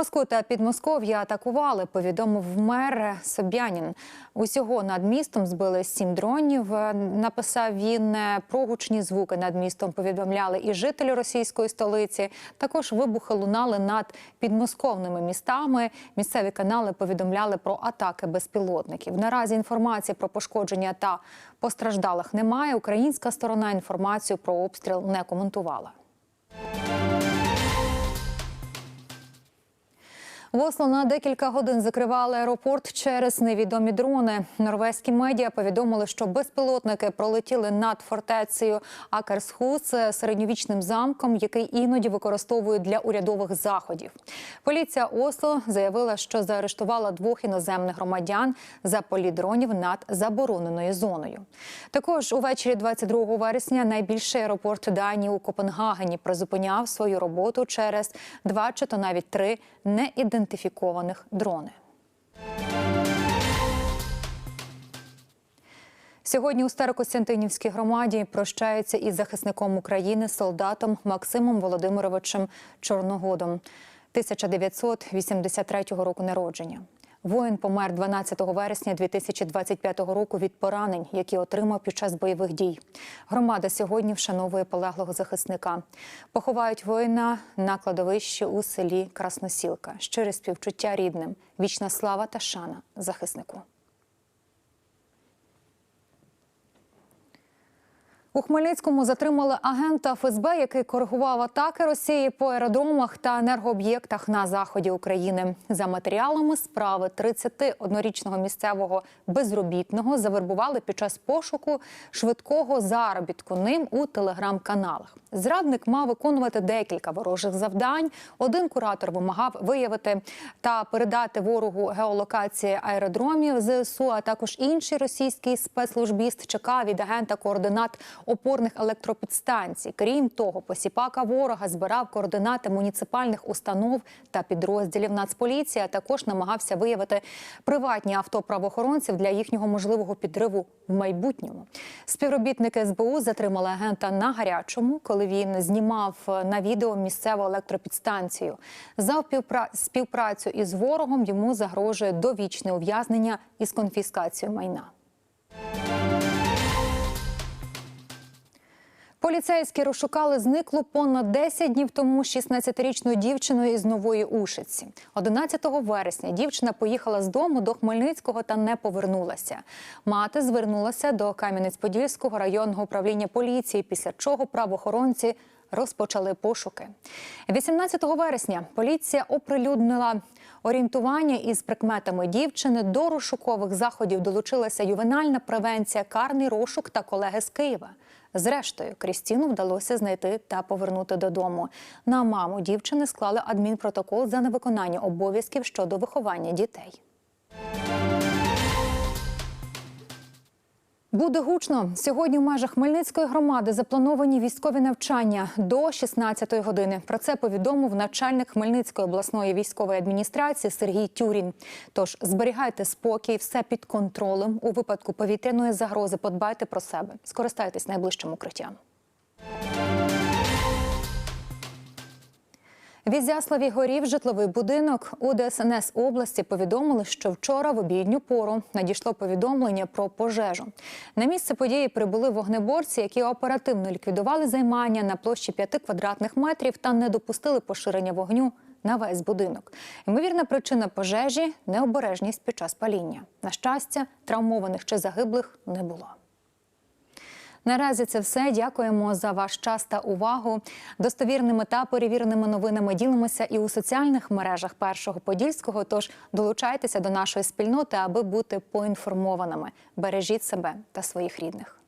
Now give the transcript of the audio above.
Москву та Підмосков'я атакували. Повідомив мер Собянін. Усього над містом збили сім дронів. Е, Написав він Е, про гучні звуки над містом. Повідомляли і жителі російської столиці. Також вибухи лунали над підмосковними містами. Місцеві канали повідомляли про атаки безпілотників. Наразі інформації про пошкодження та постраждалих немає. Українська сторона інформацію про обстріл не коментувала. Осло на декілька годин закривали аеропорт через невідомі дрони. Норвезькі медіа повідомили, що безпілотники пролетіли над фортецею Акерсхус середньовічним замком, який іноді використовують для урядових заходів. Поліція Осло заявила, що заарештувала двох іноземних громадян за політ дронів над забороненою зоною. Також увечері 22 вересня найбільший аеропорт Данії у Копенгагені призупиняв свою роботу через два чи то навіть три неідентифікованих дрони. Сьогодні у Старокостянтинівській громаді прощаються із захисником України, солдатом Максимом Володимировичем Чорногодом, 1983 року народження. Воїн помер 12 вересня 2025 року від поранень, які отримав під час бойових дій. Громада сьогодні вшановує полеглого захисника. Поховають воїна на кладовищі у селі Красносілка. Щире співчуття рідним, вічна слава та шана захиснику. У Хмельницькому затримали агента ФСБ, який коригував атаки Росії по аеродромах та енергооб'єктах на заході України. За матеріалами справи 31-річного місцевого безробітного завербували під час пошуку швидкого заробітку ним у телеграм-каналах. Зрадник мав виконувати декілька ворожих завдань. Один куратор вимагав виявити та передати ворогу геолокації аеродромів ЗСУ, а також інший російський спецслужбіст чекав від агента координат опорних електропідстанцій. Крім того, посіпака ворога збирав координати муніципальних установ та підрозділів Нацполіції. а Також намагався виявити приватні авто правоохоронців для їхнього можливого підриву в майбутньому. Співробітники СБУ затримали агента на гарячому, коли він знімав на відео місцеву електропідстанцію. За співпра- співпрацю із ворогом йому загрожує довічне ув'язнення із конфіскацією майна. Поліцейські розшукали зниклу понад 10 днів тому 16-річну дівчину із нової Ушиці. 11 вересня дівчина поїхала з дому до Хмельницького та не повернулася. Мати звернулася до Кам'янець-Подільського районного управління поліції, після чого правоохоронці розпочали пошуки. 18 вересня поліція оприлюднила орієнтування із прикметами дівчини. До розшукових заходів долучилася ювенальна превенція, карний розшук та колеги з Києва. Зрештою, Крістіну вдалося знайти та повернути додому. На маму дівчини склали адмінпротокол за невиконання обов'язків щодо виховання дітей. Буде гучно сьогодні. В межах Хмельницької громади заплановані військові навчання до 16-ї години. Про це повідомив начальник Хмельницької обласної військової адміністрації Сергій Тюрін. Тож зберігайте спокій, все під контролем. У випадку повітряної загрози подбайте про себе. Скористайтесь найближчим укриттям. В Ізяславі горів житловий будинок. У ДСНС області повідомили, що вчора в обідню пору надійшло повідомлення про пожежу. На місце події прибули вогнеборці, які оперативно ліквідували займання на площі 5 квадратних метрів та не допустили поширення вогню на весь будинок. Ймовірна причина пожежі необережність під час паління. На щастя, травмованих чи загиблих не було. Наразі це все. Дякуємо за ваш час та увагу. Достовірними та перевіреними новинами ділимося і у соціальних мережах першого подільського. Тож долучайтеся до нашої спільноти, аби бути поінформованими. Бережіть себе та своїх рідних.